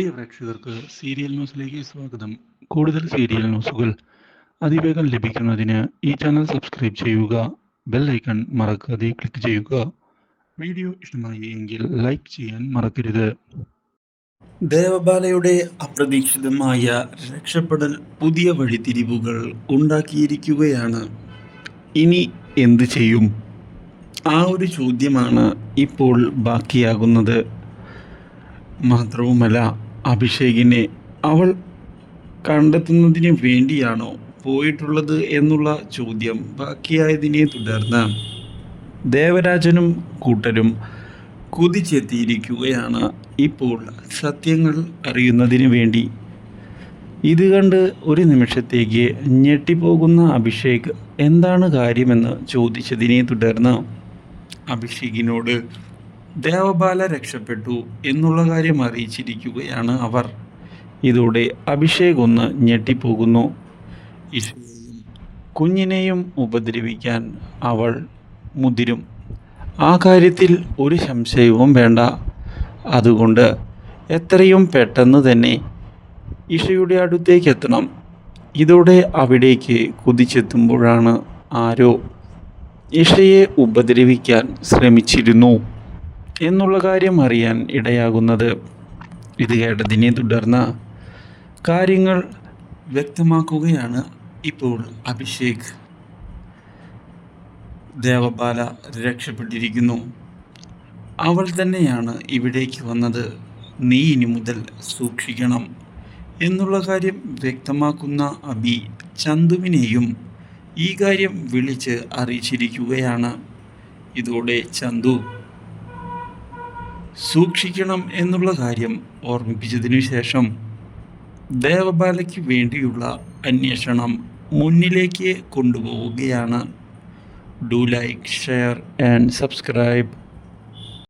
പ്രിയ പ്രേക്ഷകർക്ക് സീരിയൽ ന്യൂസിലേക്ക് സ്വാഗതം. കൂടുതൽ സീരിയൽ ന്യൂസുകൾ അതിവേഗം ലഭിക്കുന്നതിന് ഈ ചാനൽ സബ്സ്ക്രൈബ് ചെയ്യുക ബെൽ ഐക്കൺ മറക്കാതെ ക്ലിക്ക് ചെയ്യുക. വീഡിയോ ഇഷ്ടമായി എങ്കിൽ ലൈക്ക് ചെയ്യാൻ മറക്കരുത്. ദേവബാലയുടെ അപ്രതീക്ഷിതമായ രക്ഷപ്പെടൽ പുതിയ വഴിത്തിരിവുകൾ ഉണ്ടാക്കിയിരിക്കുകയാണ്. ഇനി എന്ത് ചെയ്യും? ആ ഒരു ചോദ്യമാണ് ഇപ്പോൾ ബാക്കിയാകുന്നത്. മാത്രവുമല്ല അഭിഷേകിനെ അവൾ കണ്ടെത്തുന്നതിന് വേണ്ടിയാണോ പോയിട്ടുള്ളത് എന്നുള്ള ചോദ്യം ബാക്കിയായതിനെ തുടർന്ന് ദേവരാജനും കൂട്ടരും കുതിച്ചെത്തിയിരിക്കുകയാണ്. ഇപ്പോൾ സത്യങ്ങൾ അറിയുന്നതിന് വേണ്ടി. ഇത് കണ്ട് ഒരു നിമിഷത്തേക്ക് ഞെട്ടിപ്പോകുന്ന അഭിഷേക് എന്താണ് കാര്യമെന്ന് ചോദിച്ചതിനെ തുടർന്ന് അഭിഷേകിനോട് ദേവബാല രക്ഷപ്പെട്ടു എന്നുള്ള കാര്യം അറിയിച്ചിരിക്കുകയാണ് അവർ. ഇതോടെ അഭിഷേക് ഒന്ന് ഞെട്ടിപ്പോകുന്നു. കുഞ്ഞിനെയും ഉപദ്രവിക്കാൻ അവൾ മുതിരും. ആ കാര്യത്തിൽ ഒരു സംശയവും വേണ്ട. അതുകൊണ്ട് എത്രയും പെട്ടെന്ന് തന്നെ ഇഷയുടെ അടുത്തേക്ക് എത്തണം ഇതോടെ അവിടേക്ക് കുതിച്ചെത്തുമ്പോഴാണ് ആരോ ഇഷയെ ഉപദ്രവിക്കാൻ ശ്രമിച്ചിരുന്നു. എന്നുള്ള കാര്യം അറിയാൻ ഇടയാകുന്നത്. ഇത് കേട്ടതിനെ തുടർന്ന് കാര്യങ്ങൾ വ്യക്തമാക്കുകയാണ് ഇപ്പോൾ അഭിഷേക്. ദേവബാല രക്ഷപ്പെട്ടിരിക്കുന്നു. അവൾ തന്നെയാണ് ഇവിടേക്ക് വന്നത്. നീ ഇനി മുതൽ സൂക്ഷിക്കണം എന്നുള്ള കാര്യം വ്യക്തമാക്കുന്ന അബി ചന്തുവിനെയും ഈ കാര്യം വിളിച്ച് അറിയിച്ചിരിക്കുകയാണ്. ഇതോടെ ചന്തു സൂക്ഷിക്കണം എന്നുള്ള കാര്യം ഓർമ്മിപ്പിച്ചതിനു ശേഷം ദേവബാലയ്ക്ക് വേണ്ടിയുള്ള അന്വേഷണം മുന്നിലേക്ക് കൊണ്ടുപോവുകയാണ്. Do like share and subscribe.